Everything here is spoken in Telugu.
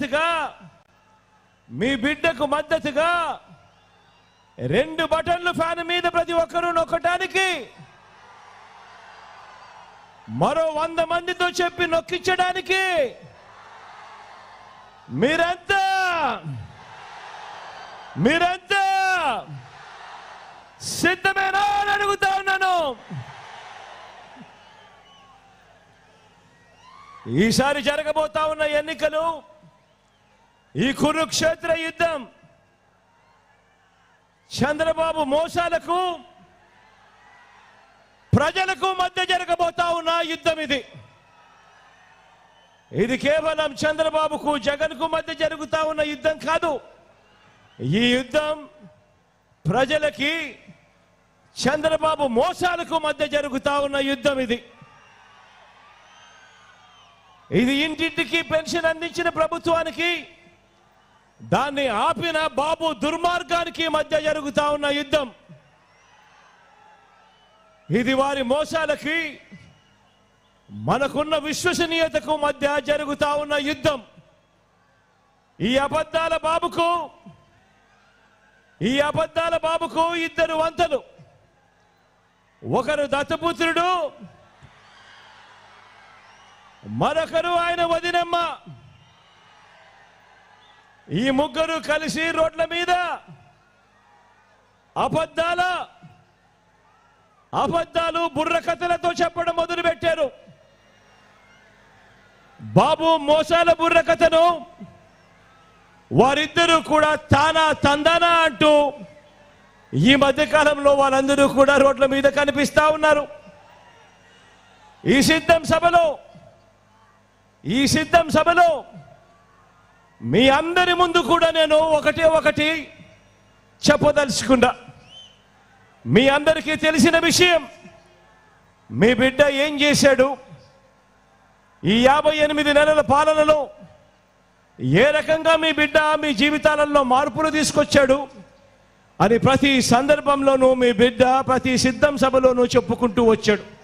మద్దతుగా మీ బిడ్డకు మద్దతుగా రెండు బటన్లు ఫ్యాన్ మీద ప్రతి ఒక్కరూ నొక్కటానికి మరో వంద మందితో చెప్పి నొక్కించడానికి మీరంతా? మీరంతా? సిద్ధమేనా అని అడుగుతా ఉన్నాను. ఈసారి జరగబోతా ఉన్న ఎన్నికలు ఈ కురుక్షేత్ర యుద్ధం చంద్రబాబు మోసాలకు ప్రజలకు మధ్య జరగబోతా ఉన్న యుద్ధం ఇది. ఇది కేవలం చంద్రబాబుకు జగన్కు మధ్య జరుగుతా ఉన్న యుద్ధం కాదు. ఈ యుద్ధం ప్రజలకి చంద్రబాబు మోసాలకు మధ్య జరుగుతా ఉన్న యుద్ధం ఇది. ఇది ఇంటింటికి పెన్షన్ అందించిన ప్రభుత్వానికి దాన్ని ఆపిన బాబు దుర్మార్గానికి మధ్య జరుగుతా ఉన్న యుద్ధం. ఇది వారి మోసాలకి మనకున్న విశ్వసనీయతకు మధ్య జరుగుతా ఉన్న యుద్ధం. ఈ అబద్ధాల బాబుకు ఈ అబద్ధాల బాబుకు ఇద్దరు వంతలు. ఒకరు దత్తపుత్రుడు మరొకరు ఆయన వదినమ్మ. ఈ ముగ్గురు కలిసి రోడ్ల మీద అబద్ధాల అబద్ధాలు బుర్రకథలతో చెప్పడం మొదలు పెట్టారు బాబు మోసాల బుర్రకథను వారిద్దరూ కూడా తానా తందానా అంటూ ఈ మధ్య కాలంలో వాళ్ళందరూ కూడా రోడ్ల మీద కనిపిస్తా ఉన్నారు. ఈ సిద్ధం సభలో ఈ సిద్ధం సభలో మీ అందరి ముందు కూడా నేను ఒకటి ఒకటి చెప్పదలుచుకున్నా. మీ అందరికీ తెలిసిన విషయం మీ బిడ్డ ఏం చేశాడు? ఈ యాభై ఎనిమిది నెలల పాలనలో ఏ రకంగా మీ బిడ్డ మీ జీవితాలలో మార్పులు తీసుకొచ్చాడు అని ప్రతి సందర్భంలోనూ మీ బిడ్డ ప్రతి సిద్ధం సభలోనూ చెప్పుకుంటూ వచ్చాడు.